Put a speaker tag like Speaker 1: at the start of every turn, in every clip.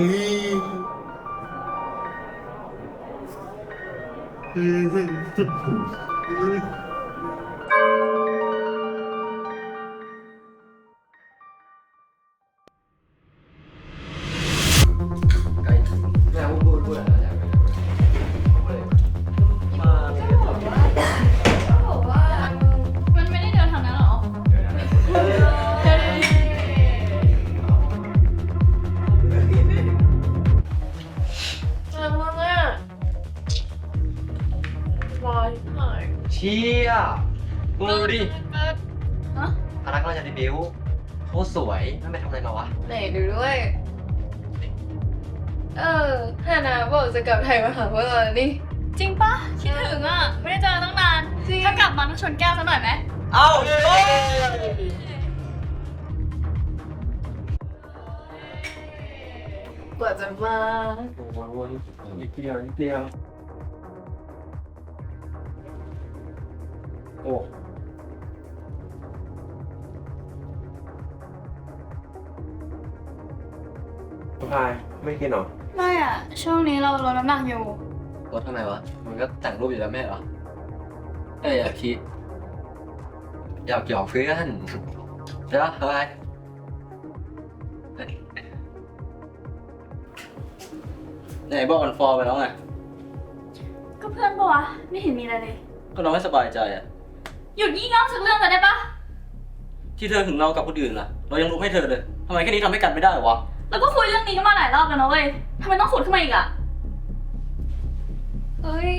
Speaker 1: ไมึง
Speaker 2: ดูดิฮะ
Speaker 1: พนักงานจะดีบิวโคตรสวยนั่นไปทำอะไรมาวะ
Speaker 3: ไหนดูด้วย เออฮานาบอกจะกลับไทยมาหาพวกเราแล้วนี่
Speaker 2: จริงปะคิดถึงอะ ไม่ได้เจอตั้งนานถ้ากลับมาต้องชนแก้วสักหน่อยไหม
Speaker 1: เอ้า
Speaker 3: กว่าจะมา
Speaker 1: โอ้ยนิดเดียวนิดเดียวโอ้ พายไม่กินหรอ
Speaker 2: ไม่อะ ช่วงนี้เราลดน้ำหนักอยู่
Speaker 1: รถทำไมวะ มันก็แต่งรูปอยู่แล้วแม่เหรอ เอ้ยอยากคิดอยากหยอกเพื่อนใช่ปะเฮ้ยไหนบอกมันฟอร์ไปแล้วไง
Speaker 2: ก็เพื่อนปะวะ ไม่เห็นมีอะไรเลย
Speaker 1: ก็เราไม่สบายใจอะ
Speaker 2: หยุดยี่เง่าสักเรื่องกันได้ปะ
Speaker 1: ที่เธอถึงเรากับคนอื่นล่ะ เรายังรู้ให้เธอเลยทำไมแค่นี้ทำให้กันไม่ได้วะ
Speaker 2: แล้วก็คุยเรื่องนี้กันมาหลายรอบแล้วนะเว้ยทำไมต้องขุดขึ้นมาอีกอะ
Speaker 3: เฮ้ย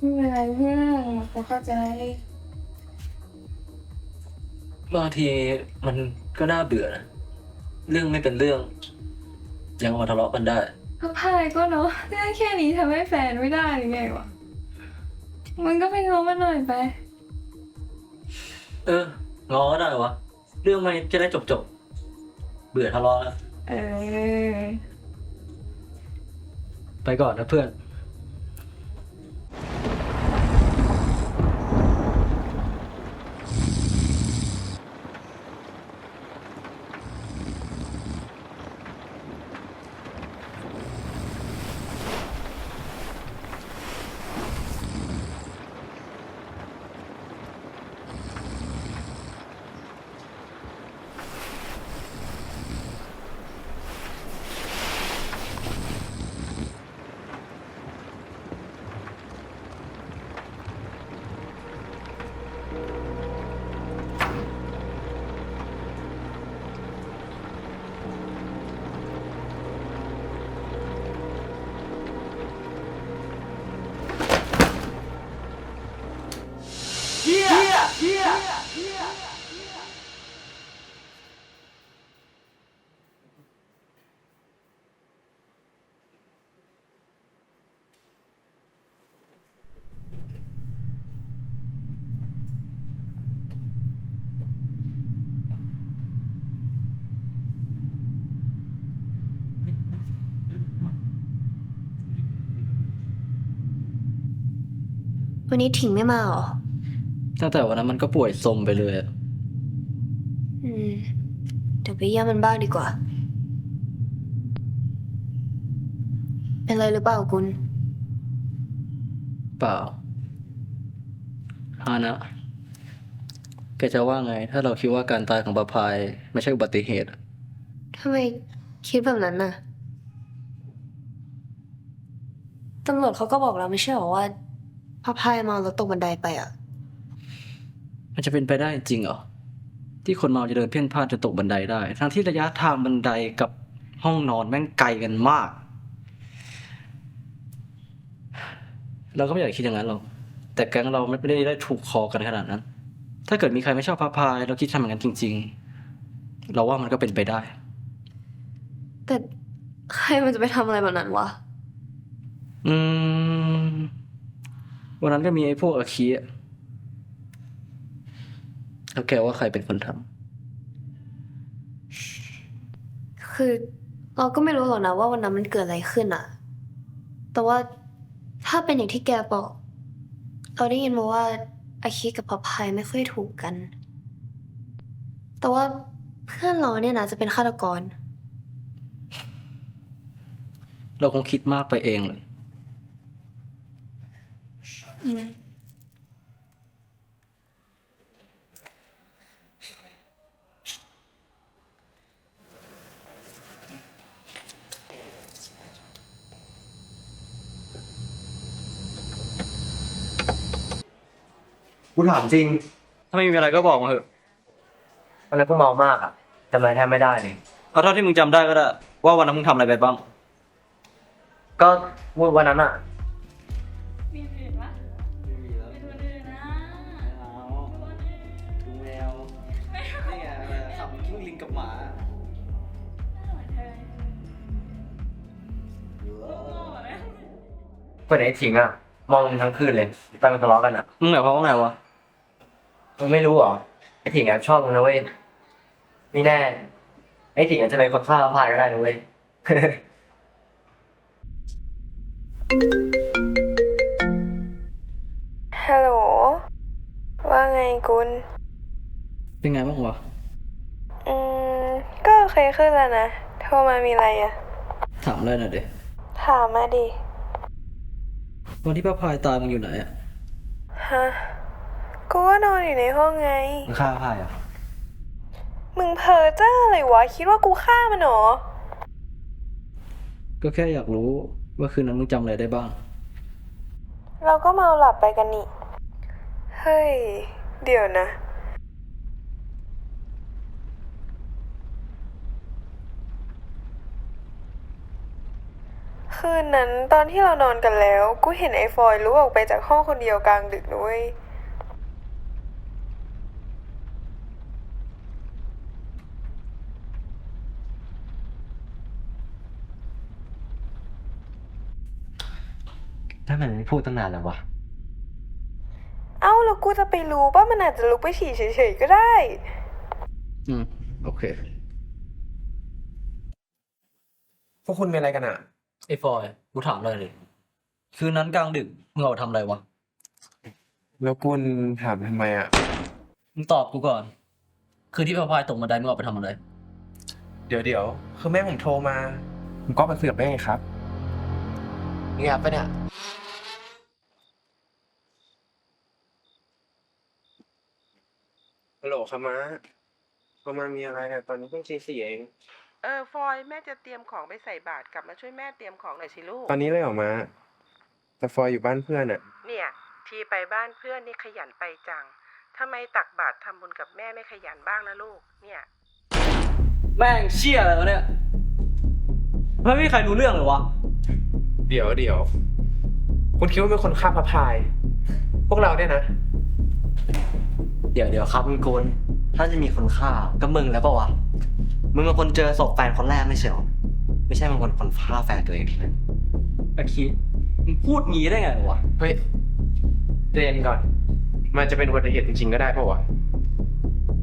Speaker 3: ไม่เป็นไรเพื่อนเราเข้าใจ
Speaker 1: บางทีมันก็น่าเบื่อนะเรื่องไม่เป็นเรื่อง ยังมาทะเลาะกันได้
Speaker 3: ก็พายก็เนาะเรื่องแค่นี้ทำให้แฟนไม่ได้หรือไงวะมันก็ไปง้อมันหน่อยไป
Speaker 1: เอองอก็ได้วะเรื่องมันจะได้จบจบๆเบื่อทะเลาะแล้ว
Speaker 3: เออ
Speaker 1: ไปก่อนนะเพื่อน
Speaker 4: วันนี้ถิงไม่มาเหรอ
Speaker 1: ตั้งแต่วันนั้นมันก็ป่วยสมไปเลยอะ
Speaker 4: อืม เดี๋ยวไปเยี่ยมมันบ้างดีกว่า เป็นไรหรือเปล่ากุล
Speaker 1: เปล่าฮานะ แกจะว่าไง ถ้าเราคิดว่าการตายของประพายไม่ใช่อุบัติเหตุอะ
Speaker 4: ทำไมคิดแบบนั้นน่ะ ตำรวจเขาก็บอกเราไม่ใช่เหรอว่า พระพายเมาแล้วตกบันไดไปอะ
Speaker 1: มันจะเป็นไปได้จริงเหรอ ที่คนเมาจะเดินเพ่นพ่านจนตกบันไดได้ ทั้งที่ระยะทางบันไดกับห้องนอนแม่งไกลกันมาก เราก็ไม่อยากคิดอย่างนั้นหรอก แต่แก๊งเราไม่ได้ได้ถูกคอกันขนาดนั้น ถ้าเกิดมีใครไม่ชอบพระพายเราคิดทำอย่างนั้นจริง ๆ เราว่ามันก็เป็นไปได้
Speaker 4: แต่ใครมันจะไปทำอะไรแบบนั้นวะ
Speaker 1: อืม วันนั้นก็มีไอ้พวกอาคีอะแล้วแกว่าใครเป็นคนทำ
Speaker 4: คือ เราก็ไม่รู้หรอกนะว่าวันนั้นมันเกิดอะไรขึ้นอะแต่ว่าถ้าเป็นอย่างที่แกบอก เราได้ยินมาว่าอาคิกับพะพายไม่ค่อยถูกกัน แต่ว่าเพื่อนเราเนี่ยนะจะเป็นฆาตกร
Speaker 1: เราคงคิดมากไปเองเลย
Speaker 5: กูถามจริง
Speaker 1: ถ้าไม่มีอะไรก็บอกมาเถอะ
Speaker 5: วันนั้นกูเมามากอะจำอะไรแทบไม่ได้เลย
Speaker 1: เอาเท่าที่มึงจำได้ก็ได้ ว่าวันนั้นมึงทำอะไรไปบ้าง
Speaker 5: ก็วันนั้นอะ
Speaker 1: กิ้งลิงกับหมา
Speaker 5: เพื่อนไอ้ถิงอะ มองทั้งคืนเลยตอนมันทะเลาะกันอะ
Speaker 1: มึงหมายความว่าไงวะ
Speaker 5: มึงไม่รู้เหรอไอ้ถิงแอบชอบมึงนะเว้ยนี่แน่ไอ้ถิงอาจจะเป็นคนฆ่าพายก็ได้นะเว้ย
Speaker 6: ฮัลโหลว่าไงกุล
Speaker 1: เป็นไงบ้างวะ
Speaker 6: อืม ก็โอเคขึ้นแล้วนะ โทรมามีอะไรอะ
Speaker 1: ถามอะไรหน่อยเด็
Speaker 6: ถามมาดิ
Speaker 1: วันที่ป้าพายตายมึงอยู่ไหนอะ
Speaker 6: ฮะ กูก็นอนอยู่ในห้องไง
Speaker 1: มึงฆ่าพายอะ
Speaker 6: มึงเพ้อเจ้าอะไรวะ คิดว่ากูฆ่ามันเหรอ
Speaker 1: ก็แค่อยากรู้ว่าคืนนั้นมึงจำอะไรได้บ้าง
Speaker 6: เราก็เมาหลับไปกันนี่ เฮ้ย เดี๋ยวนะ คืนนั้นตอนที่เรานอนกันแล้ว กูเห็นไอ้ฟอยลุกออกไปจากห้องคนเดียวกลางดึกด้วย
Speaker 5: ถ้ามันไม่พูดตั้งนานแล้ววะ
Speaker 6: เอ้าแล้วกูจะไปรู้ป่ะมันอาจจะลุกไปฉี่เฉยๆก็ได้
Speaker 1: อืม โอเค
Speaker 7: พวกคุณมีอะไรกันอะ
Speaker 1: ไอ้ฟอยกูถามเลยเลย คืนนั้นกลางดึกมึงออกไปทำอะไรวะ
Speaker 7: แล้วคุณถามทำไมอะ
Speaker 1: มึงตอบกูก่อน คืนที่ป้าพายตกบันไดมึงออกไปทำอะไร
Speaker 7: เดี๋ยวเดี๋ยวคือแม่ผมโทรมา ผมก็มาเสือกได้ไงครับ
Speaker 5: เงียบไปะเนี่ย
Speaker 7: ฮัลโหลครับมาประมามีอะไรอะตอนนี้เพิ่งตีสี่เอง
Speaker 8: เออฟอยแม่จะเตรียมของไปใส่บาตรกลับมาช่วยแม่เตรียมของหน่อยสิลูก
Speaker 7: ตอนนี้เลยเหรอมา แต่ฟอยอยู่บ้านเพื่อนอะ
Speaker 8: เนี่ย ทีไปบ้านเพื่อนนี่ขยันไปจังทำไมตักบาตรทำบุญกับแม่ไม่ขยันบ้างละลูก เนี่ย
Speaker 1: แม่งเชี่ยอะไรวะเนี่ยไม่มีใครรู้เรื่องเลยวะ
Speaker 7: เดี๋ยวเดี๋ยวคุณคิดว่าเป็นคนฆ่าพระพาย พวกเราเนี่ยนะ
Speaker 5: เดี๋ยวเดี๋ยวครับมึงโกนถ้าจะมีคนฆ่าก็มึงแล้วเปล่าวะ มึงเป็นคนเจอศพแฟนคนแรกไม่ใช่เหรอ ไม่ใช่มึงคนคนฆ่าแฟนตัวเองนะ
Speaker 1: อาคิดมึงพูดงี้ได้ไงวะ
Speaker 7: เฮ้ยเรียนก่อน มันจะเป็นอุบัติเหตุจริงๆก็ได้ปะวะ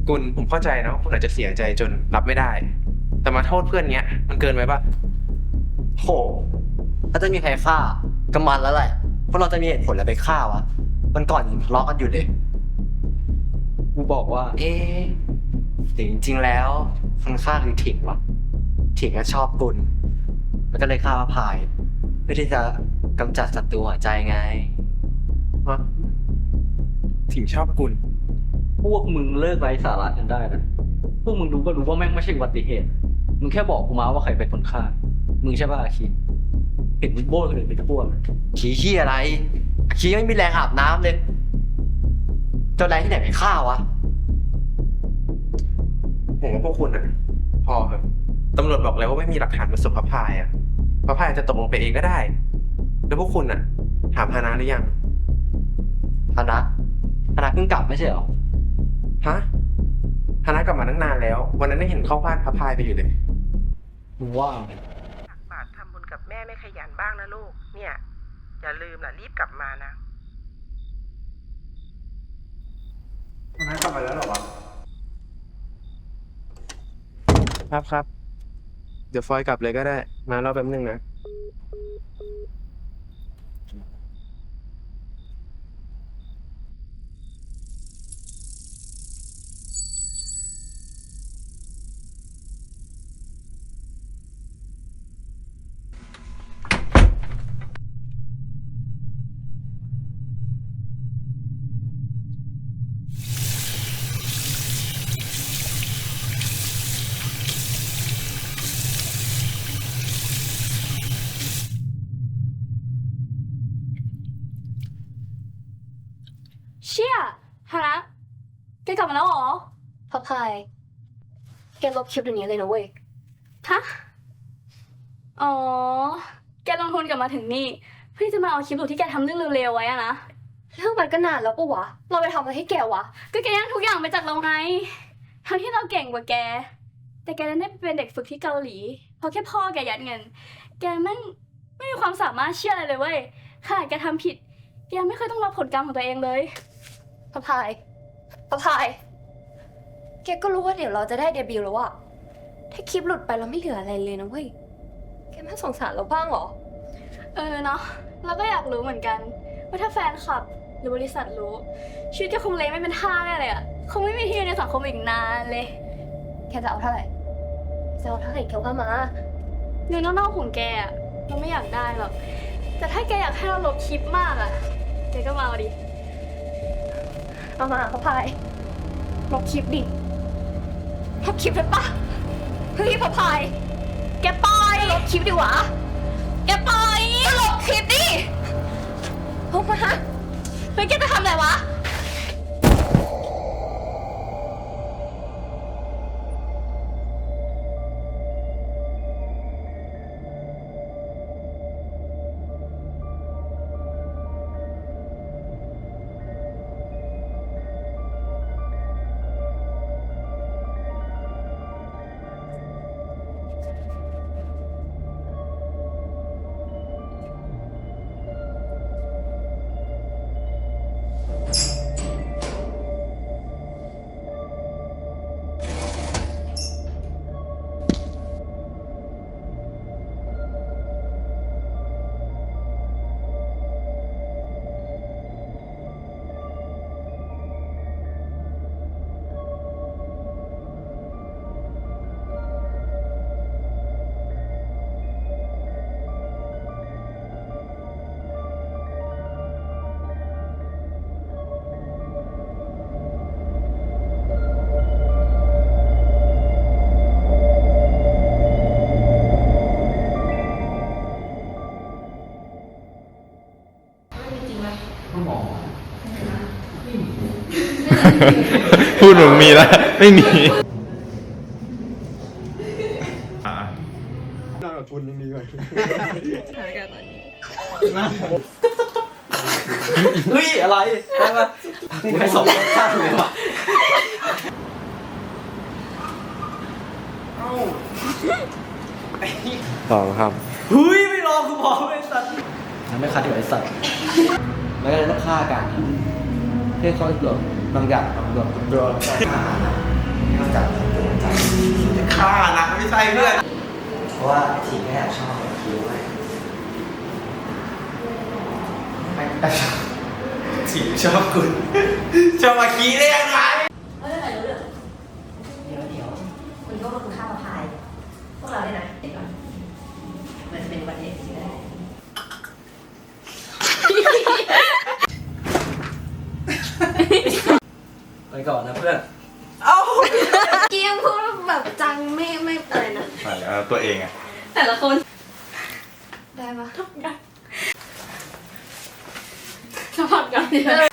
Speaker 7: กุลผมเข้าใจนะว่าคุณอาจจะเสียใจจนรับไม่ได้ แต่มาโทษเพื่อนเนี้ย มันเกินไปปะ
Speaker 5: โหถ้าจะมีใครฆ่าก็มันแล้วแหละเพราะเราจะมีเหตุผลอะไรไปฆ่าวะมันก่อนยังทะเลาะกันอยู่เลย
Speaker 1: กูบอกว่า
Speaker 5: เอ๊ะหรือจริงๆแล้ว คนฆ่าคือถิงวะถิงก็ชอบกุลมันก็เลยฆ่าพระพาย เพื่อที่จะกำจัดศัตรูหัวใจไง
Speaker 7: ฮะถิงชอบกุล
Speaker 1: พวกมึงเลิกไร้สาระกันได้นะพวกมึงรู้ก็รู้ว่าแม่งไม่ใช่อุบัติเหตุ มึงแค่บอกกูมาว่าใครเป็นคนฆ่า มึงใช่ป่ะอาคิดเห็นมึงโบ้ยคนอื่นเป็นพวก
Speaker 5: ขี้ขี้อะไรขี้ไม่มีแรงอาบน้ำเลยเจ้าแรงที่ไหนไปฆ่าวะ
Speaker 7: ผมว่าพวกคุณอะ พอครับตำรวจบอกแล้วว่าไม่มีหลักฐานมาสุพระพายอะพระพายอาจจะตกลงไปเองก็ได้ แล้วพวกคุณอะ ถามฮานาหรือยัง
Speaker 5: คณะคณะเพิ่งกลับไม่ใช่เหรอ
Speaker 7: ฮะฮานะกลับมาตั้งนานแล้ว วันนั้นได้เห็นเข้าบ้านพระพายไปอยู่เลย
Speaker 1: มึงว่าไง
Speaker 8: ตักบาตรทำบุญกับแม่ไม่ขยันบ้างนะลูก เนี่ยอย่าลืมล่ะรีบกลับมานะ
Speaker 7: ฮานะกลับมาแล้วหรอวะ ครับครับ เดี๋ยวฟอยกลับเลยก็ได้ มารอแป๊บนึงนะ
Speaker 2: เชี่ยฮานะแกกลับมาแล้วเหรอ
Speaker 4: พระพาย แกลบคลิปเดี๋ยวนี้เลยนะเว้ย
Speaker 2: ฮะ อ๋อ แกลงทุนกลับมาถึงนี่ เพื่อที่จะมาเอาคลิปหลุดที่แกทำเรื่องเร็วๆไว้อะนะ
Speaker 4: เรื่องมันก็นานแล้วปะวะ เราไปทำอะไรให้แกวะ
Speaker 2: ก็แกย่างทุกอย่างไปจากเราไง ทั้งที่เราเก่งกว่าแก แต่แกนั้นได้ไปเป็นเด็กฝึกที่เกาหลี เพราะแค่พ่อแกยัดเงิน แกแม่งไม่มีความสามารถเชื่ออะไรเลยเว้ยขนาดแกทำผิด แกไม่เคยต้องรับผลกรรมของตัวเองเลย
Speaker 4: พระพายพระพาย แกก็รู้ว่าเดี๋ยวเราจะได้เดบิวต์แล้วอะถ้าคลิปหลุดไปแล้วไม่เหลืออะไรเลยนะเว้ย แกไม่สงสารเราบ้างเหรอ
Speaker 2: เออเนาะเราก็อยากรู้เหมือนกัน ว่าถ้าแฟนคลับหรือบริษัทรู้ชีวิตแกคงเละไม่เป็นท่าแน่เลยอะคงไม่มีที่ยืนในสังคมอีกนานเลย
Speaker 4: แกจะเอาเท่าไหร่จะเอาเท่าไหร่แกว่ามา
Speaker 2: เงินนอกๆของแกอะเราไม่อยากได้หรอก แต่ถ้าแกอยากให้เราลบคลิปมากอะแกก็มาเอาดิ
Speaker 4: เอามาพระพายลบคลิปดิ ลบคลิปได้ปะเฮ้ยพระพายแกปล่อยลบคลิปดิวะแกปล่อยลบคลิปดิลบมา
Speaker 2: เฮ้ยแกจะทำอะไรวะ
Speaker 9: พูดเหมือนมีแล้ว ไม่มีอะ
Speaker 1: เฮ้ย อะไรได้ปะกูให้สองข้างเลยว่ะ
Speaker 7: สองครับ
Speaker 1: เฮ้ย ไม่รอกูพร้อมไอ้สัตว์ นั่นไม่คัดอยู่ไอ้สัตว์แล้วก็เลยต้องฆ่ากันเพื่อเขาหลบบางอย่างบางอย่างโดนฆ่านะนอกจากโดนจับ
Speaker 7: ฆ่านะไม่ใช่เพื่อน
Speaker 1: เพราะว่าทีมแม่ชอบคิวไว้ไม่ไม่
Speaker 7: ถีชอบคุณชอบมาคีได้ยังไง
Speaker 10: คุณก็มาคุณค่ามาพาย พวกเราได้นะเดี๋ยวก่อนมันจะเป็นวันเด็กที่ได้
Speaker 1: ไป ก่อนนะเพื่อน
Speaker 4: เกียงพูดแบบจังไม่ไม่อะไรนะ
Speaker 9: ใส่เอาตัวเองอะ
Speaker 2: แต่ละคน
Speaker 4: ได้ปะ
Speaker 2: สัมผัสกัน
Speaker 4: เออ